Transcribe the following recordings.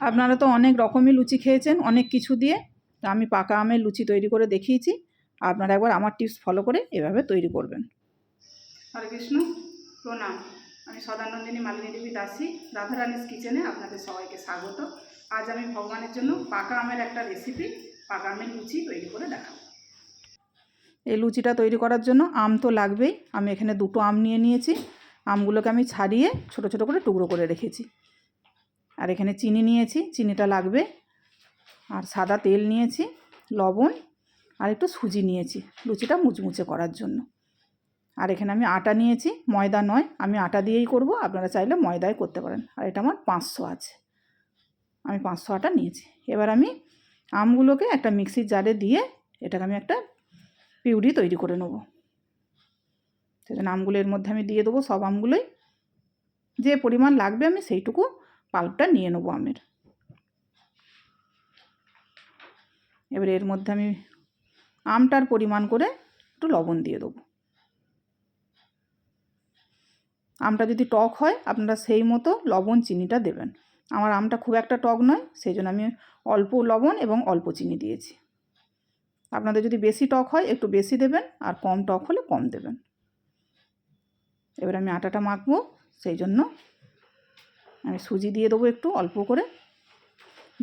আপনারা তো অনেক রকমই লুচি খেয়েছেন অনেক কিছু দিয়ে। তো আমি পাকা আমের লুচি তৈরি করে দেখিয়েছি। আপনারা একবার আমার টিপস ফলো করে এভাবে তৈরি করবেন। হরে কৃষ্ণ প্রণাম। আমি সদানন্দিনী মালিনী দেবী দাসী রাধারানীস কিচেনে আপনাদের সবাইকে স্বাগত। আজ আমি ভগবানের জন্য পাকা আমের একটা রেসিপি পাকা আমের লুচি তৈরি করে দেখাবো। এই লুচিটা তৈরি করার জন্য আম তো লাগবেই। আমি এখানে দুটো আম নিয়ে নিয়েছি। আমগুলোকে আমি ছাড়িয়ে ছোট ছোট করে টুকরো করে রেখেছি। আর এখানে চিনি নিয়েছি, চিনিটা লাগবে। আর সাদা তেল নিয়েছি, লবণ, আর একটু সুজি নিয়েছি, লুচিটা মুচমুচে করার জন্য। আর এখানে আমি আটা নিয়েছি, ময়দা নয়, আমি আটা দিয়েই করব, আপনারা চাইলে ময়দায় করতে পারেন। আর এটা আমার পাঁচশো আছে। আমি পাঁচশো আটা নিয়েছি। এবার আমি আমগুলোকে একটা মিক্সির জারে দিয়ে এটাকে আমি একটা পিউরি তৈরি করে নেব। সেজন্য আমগুলো এর মধ্যে আমি দিয়ে দেবো, সব আমগুলোই। যে পরিমাণ লাগবে আমি সেইটুকু পাল্পটা নিয়ে নেব আমের। এবার এর মধ্যে আমি আমটার পরিমাণ করে একটু লবণ দিয়ে দেবো। আমটা যদি টক হয়, আপনারা সেই মতো লবণ চিনিটা দেবেন। আমার আমটা খুব একটা টক নয় সেই জন্য আমি অল্প লবণ এবং অল্প চিনি দিয়েছি। আপনাদের যদি বেশি টক হয়, একটু বেশি দেবেন, আর কম টক হলে কম দেবেন। এবার আমি আটাটা মাখবো, সেই জন্য আমি সুজি দিয়ে দেবো একটু, অল্প করে।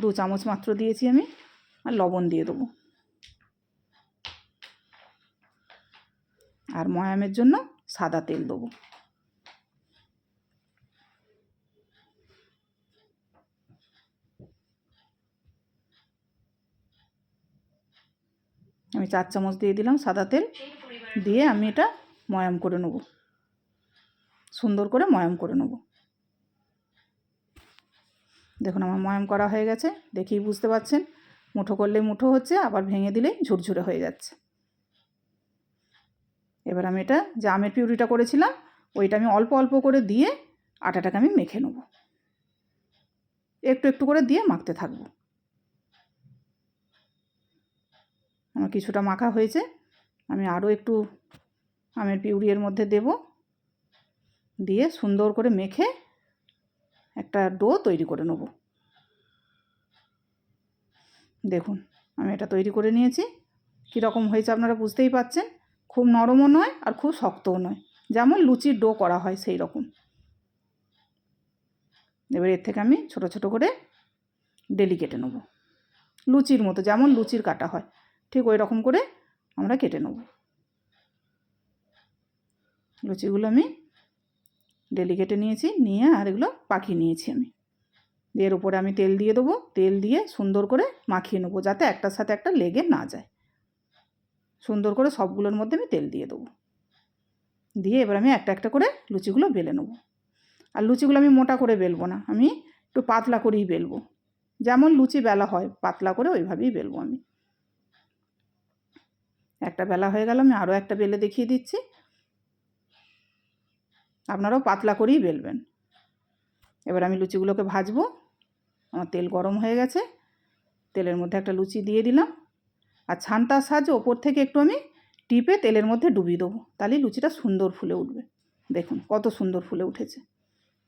দু চামচ মাত্র দিয়েছি আমি, আর লবণ দিয়ে দেবো। আর ময়ামের জন্য সাদা তেল দেবো। আমি চার চামচ দিয়ে দিলাম সাদা তেল, দিয়ে আমি এটা ময়াম করে নেব। সুন্দর করে ময়াম করে নেব। দেখুন আমার ময়াম করা হয়ে গেছে, দেখেই বুঝতে পারছেন। মুঠো করলে মুঠো হচ্ছে, আবার ভেঙে দিলেই ঝুরঝুরে হয়ে যাচ্ছে। এবার আমি এটা যে আমের পিউরিটা করেছিলাম, ওইটা আমি অল্প অল্প করে দিয়ে আটাটাকে আমি মেখে নেব। একটু একটু করে দিয়ে মাখতে থাকব। আমার কিছুটা মাখা হয়েছে, আমি আরও একটু আমের পিউরি এর মধ্যে দেব। দিয়ে সুন্দর করে মেখে একটা ডো তৈরি করে নেব। দেখুন, আমি এটা তৈরি করে নিয়েছি। কীরকম হয়েছে আপনারা বুঝতেই পাচ্ছেন। খুব নরমও নয় আর খুব শক্তও নয়। যেমন লুচির ডো করা হয় সেই রকম। এবার এর থেকে আমি ছোট ছোট করে ডেলি কেটে নেব। লুচির মতো, যেমন লুচির কাটা হয়, ঠিক ওই রকম করে আমরা কেটে নেব। লুচিগুলো আমি ডেলি কেটে নিয়েছি, নিয়ে আর এগুলো পাখিয়ে নিয়েছি আমি। এর উপরে আমি তেল দিয়ে দেবো, তেল দিয়ে সুন্দর করে মাখিয়ে নেব যাতে একটার সাথে একটা লেগে না যায়। সুন্দর করে সবগুলোর মধ্যে আমি তেল দিয়ে দেবো। দিয়ে এবার আমি একটা একটা করে লুচিগুলো বেলে নেব। আর লুচিগুলো আমি মোটা করে বেলবো না, আমি একটু পাতলা করেই বেলবো। যেমন লুচি বেলা হয়, পাতলা করে ওইভাবেই বেলবো আমি। একটা বেলা হয়ে গেল, আমি আরও একটা বেলে দেখিয়ে দিচ্ছি। আপনারাও পাতলা করেই বেলবেন। এবার আমি লুচিগুলোকে ভাজবো। আমার তেল গরম হয়ে গেছে। তেলের মধ্যে একটা লুচি দিয়ে দিলাম। আর ছানটার সাহায্যে ওপর থেকে একটু আমি টিপে তেলের মধ্যে ডুবিয়ে দেবো। তাহলেই লুচিটা সুন্দর ফুলে উঠবে। দেখুন, কত সুন্দর ফুলে উঠেছে।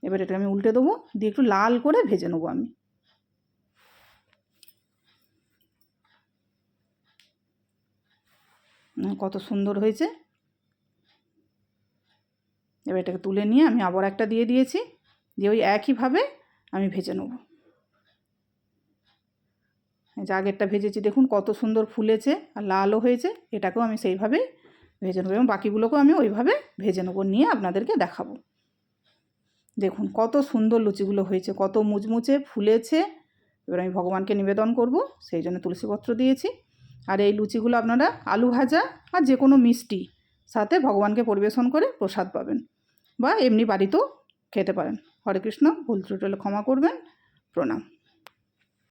এবার এটা আমি উল্টে দেবো। দিয়ে একটু লাল করে ভেজে নেব আমি। কত সুন্দর হয়েছে। এবার এটাকে তুলে নিয়ে আমি আবার একটা দিয়ে দিয়েছি, দিয়ে ওই একইভাবে আমি ভেজে নেব। যে আগেরটা ভেজেছি, দেখুন কত সুন্দর ফুলেছে আর লালও হয়েছে, এটাকেও আমি সেইভাবেই ভেজে নেব এবং বাকিগুলোকেও আমি ওইভাবে ভেজে নেব, নিয়ে আপনাদেরকে দেখাবো। দেখুন কত সুন্দর লুচিগুলো হয়েছে, কত মুচমুচে ফুলেছে, এবার আমি ভগবানকে নিবেদন করব, সেই জন্য তুলসীপত্র দিয়েছি। আর এই লুচিগুলো আপনারা আলু ভাজা আর যে কোনো মিষ্টি সাথে ভগবানকে পরিবেশন করে প্রসাদ পাবেন। বা এমনি বাড়িতেও খেতে পারেন। হরে কৃষ্ণ ভুল ত্রুটি হলে ক্ষমা করবেন। প্রণাম।